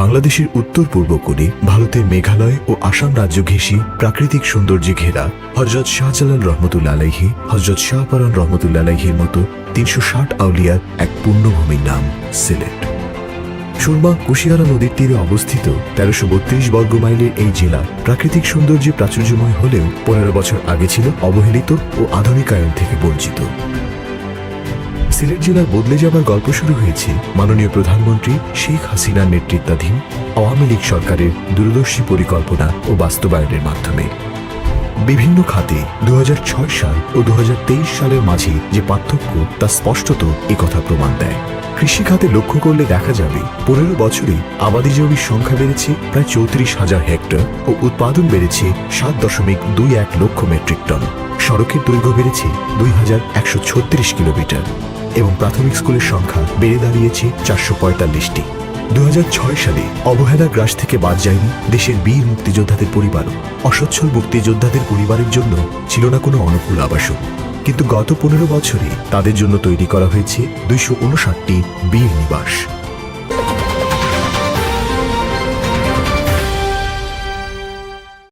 বাংলাদেশের উত্তর পূর্ব কোণে ভারতের মেঘালয় ও আসাম রাজ্য ঘেঁষি প্রাকৃতিক সৌন্দর্যে ঘেরা হজরত শাহজালাল রহমতুল্লা আলাইহি, হজরত শাহপারান রহমতুল্লা আলাইহির মতো তিনশো ষাট আউলিয়ার এক পূর্ণভূমির নাম সিলেট। সুরমা কুশিয়ারা নদীর তীরে অবস্থিত তেরোশো বত্রিশ বর্গ মাইলের এই জেলা প্রাকৃতিক সৌন্দর্যে প্রাচুর্যময় হলেও পনেরো বছর আগে ছিল অবহেলিত ও আধুনিকায়ন থেকে বঞ্চিত। সিলেট জেলার বদলে যাবার গল্প শুরু হয়েছে মাননীয় প্রধানমন্ত্রী শেখ হাসিনার নেতৃত্বাধীন আওয়ামী লীগ সরকারের দূরদর্শী পরিকল্পনা ও বাস্তবায়নের মাধ্যমে। বিভিন্ন খাতে দু হাজার ছয় সাল ও দু হাজার তেইশ সালের মাঝে যে পার্থক্য তা স্পষ্টত কথা প্রমাণ দেয়। কৃষিখাতে লক্ষ্য করলে দেখা যাবে, পনেরো বছরে আবাদি জমির সংখ্যা বেড়েছে প্রায় চৌত্রিশ হাজার হেক্টর ও উৎপাদন বেড়েছে সাত দশমিক দুই এক লক্ষ মেট্রিক টন। সড়কের দৈর্ঘ্য বেড়েছে দুই হাজার একশো ছত্রিশ কিলোমিটার। এবং প্রাথমিক স্কুলের সংখ্যা বেড়ে দাঁড়িয়েছে চারশো পঁয়তাল্লিশটি। দু হাজার ছয় সালে অবহেলা গ্রাস থেকে বাদ যায়নি দেশের বীর মুক্তিযোদ্ধাদের পরিবারও। অসচ্ছল মুক্তিযোদ্ধাদের পরিবারের জন্য ছিল না কোনো অনুকূল আবাসন। কিন্তু গত পনেরো বছরে তাদের জন্য তৈরি করা হয়েছে দুইশো উনষাটটি বীর নিবাস।